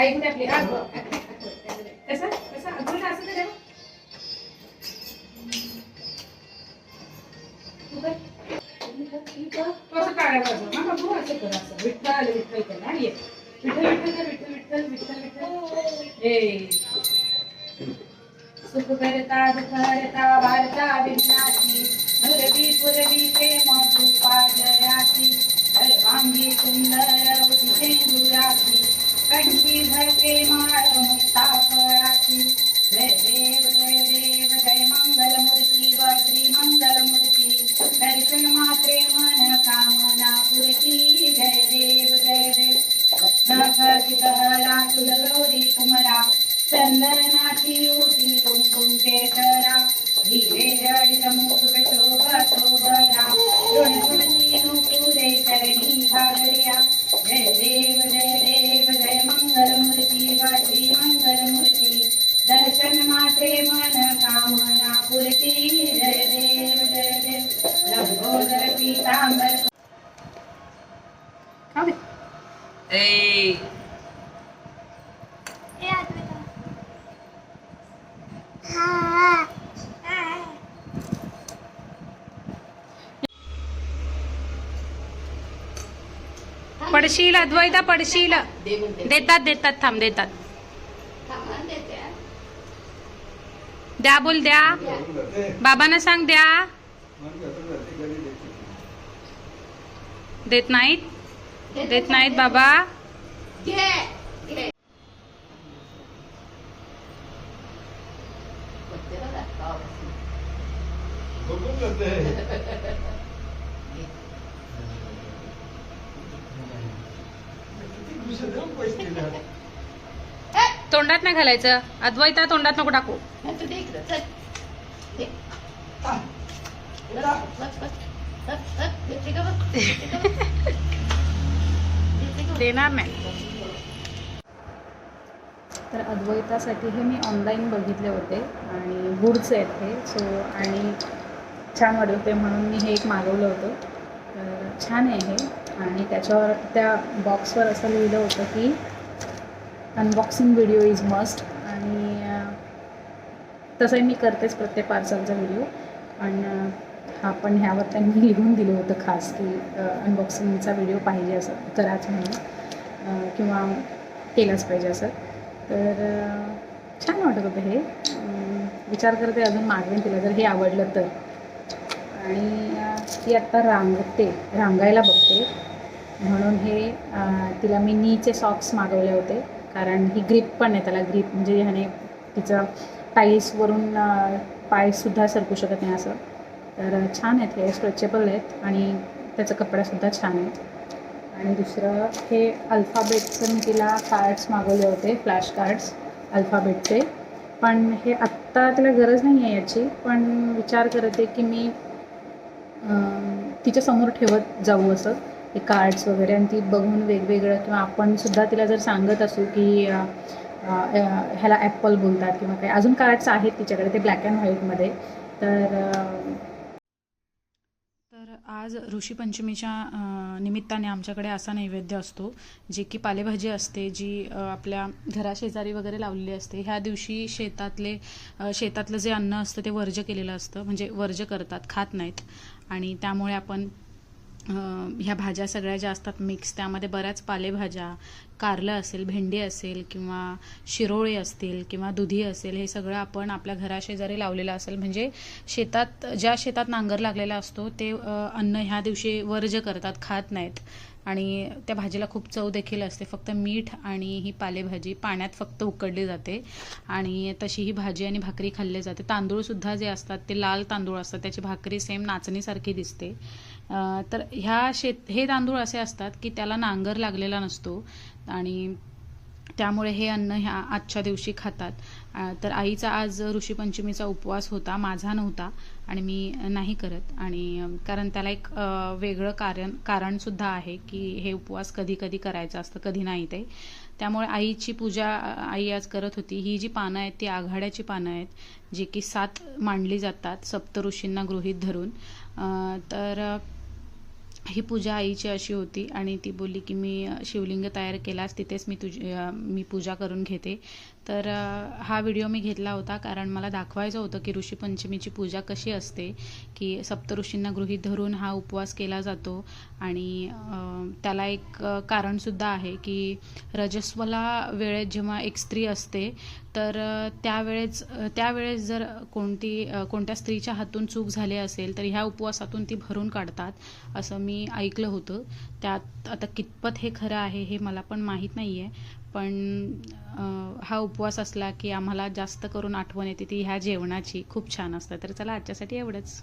ऐकून आपली कसा कसा अगोदर असं तू असं बाबू असं कर असं विठ्ठल विठ्ठल कर आणि ये. विठ्ठल विठ्ठल कर विठ्ठल विठ्ठल विठ्ठल विठ्ठल ए सुख करता दुख हरता वार्ता विघ्नाची नुरवी पुरवी प्रेम कृपाजयाची सर्वांगी सुंदर उदितेंदुराची दर्शन मात्रे मन कामना पुरती जय देव जय देव लंबोदर पीतांबर. ए. पडशील अद्वैता पडशील. देतात देतात थांब देतात. द्या बोल द्या. बाबांना सांग द्या. देत नाहीत? देत नाहीत बाबा. तोंडात नाही घालायचं. अद्वैता तोंडात नको टाकू. देणार नाही. तर अद्वैतासाठी हे मी ऑनलाईन बघितले होते आणि गुडचे आहेत हे. सो आणि छान वाटत होते म्हणून मी हे एक मागवलं होतं. तर छान आहे हे. आणि त्याच्यावर त्या बॉक्सवर असं लिहिलं होतं की अनबॉक्सिंग व्हिडिओ इज मस्ट आणि तसंही मी करतेच प्रत्येक पार्सलचा व्हिडिओ पण हा पण ह्यावर त्यांनी लिहून दिलं होतं खास की अनबॉक्सिंगचा व्हिडिओ पाहिजे असं कराच म्हणून. किंवा केलाच पाहिजे असं. तर छान वाटत होतं हे. विचार करते अजून मागवेन तिला जर हे आवडलं तर. आणि ती आत्ता रांगते रांगायला बघते. म्हणून हे तिला मी नीचे सॉक्स मागवले होते. कारण ही ग्रीप पण आहे त्याला ग्रीप म्हणजे ह्याने तिचं टाईल्सवरून पायसुद्धा सरकू शकत नाही असं. तर छान आहेत हे स्ट्रेचेबल आहेत आणि त्याचा कपडासुद्धा छान आहे. आणि दुसरं हे अल्फाबेटचं मी तिला कार्ड्स मागवले होते फ्लॅश कार्ड्स अल्फाबेटचे पण हे आत्ता तिला गरज नाही आहे याची. पण विचार करते की मी तिच्यासमोर तिच्या समोर ठेवत जाऊ असं. ते कार्ड्स वगैरे आणि ती बघून वेगवेगळं किंवा आपण सुद्धा तिला जर सांगत असू की ह्याला ॲपल बोलतात किंवा काही अजून कार्ड्स आहेत तिच्याकडे ते ब्लॅक अँड व्हाईटमध्ये तर तर आज ऋषीपंचमीच्या निमित्ताने आमच्याकडे असा नैवेद्य असतो जे की पालेभाजी असते जी आपल्या घराशेजारी वगैरे लावलेली असते. ह्या दिवशी शेतातले शेतातलं जे अन्न असतं ते वर्ज केलेलं असतं. म्हणजे वर्ज करतात खात नाहीत. आणि त्यामुळे आपण ह्या भाज्या सगळ्या ज्या असतात मिक्स त्यामध्ये बऱ्याच पालेभाज्या कारलं असेल भेंडी असेल किंवा शिरोळे असतील किंवा दुधी असेल हे सगळं आपण आपल्या घराशेजारी लावलेलं असेल. म्हणजे शेतात ज्या शेतात नांगर लागलेला असतो ते अन्न ह्या दिवशी वर्ज करतात खात नाहीत. आणि त्या भाजीला खूप चव देखील असते. फक्त मीठ आणि ही पालेभाजी पाण्यात फक्त उकडली जाते. आणि तशी ही भाजी आणि भाकरी खाल्ली जाते. तांदूळसुद्धा जे असतात ते लाल तांदूळ असतात. त्याची भाकरी सेम नाचणीसारखी दिसते. तर ह्या शेत हे तांदूळ असे असतात की त्याला नांगर लागलेला नसतो. आणि त्यामुळे हे अन्न ह्या आजच्या दिवशी खातात. तर आईचा आज ऋषीपंचमीचा उपवास होता माझा नव्हता आणि मी नाही करत. आणि कारण त्याला एक वेगळं कारण कारणसुद्धा आहे की हे उपवास कधी कधी करायचं असतं कधी नाही ते. त्यामुळे आईची पूजा आई आज करत होती. ही जी पानं आहेत ती आघाड्याची पानं आहेत जी की सात मांडली जातात सप्तऋषींना गृहीत धरून. तर ही पूजा आईची अशी होती आणि ती बोलली की मी शिवलिंग तयार केलास तिथेच मी तुझी मी पूजा करून घेते. तर हा व्हिडिओ मी घेतला होता कारण मला दाखवायचं होतं की ऋषीपंचमीची पूजा कशी असते की सप्तऋषींना गृहीत धरून हा उपवास केला जातो आणि त्याला एक कारणसुद्धा आहे की रजस्वला वेळेत जेव्हा एक स्त्री असते तर त्यावेळेस त्यावेळेस जर कोणती कोणत्या स्त्रीच्या हातून चूक झाली असेल तर ह्या उपवासातून ती भरून काढतात असं मी ऐकलं होतं. त्यात आता कितपत हे खरं आहे हे मला पण माहीत नाही आहे पण हा उपवास असला की आम्हाला जास्त करून आठवण येते ती ह्या जेवणाची. खूप छान असतं. तर चला आजच्यासाठी एवढंच.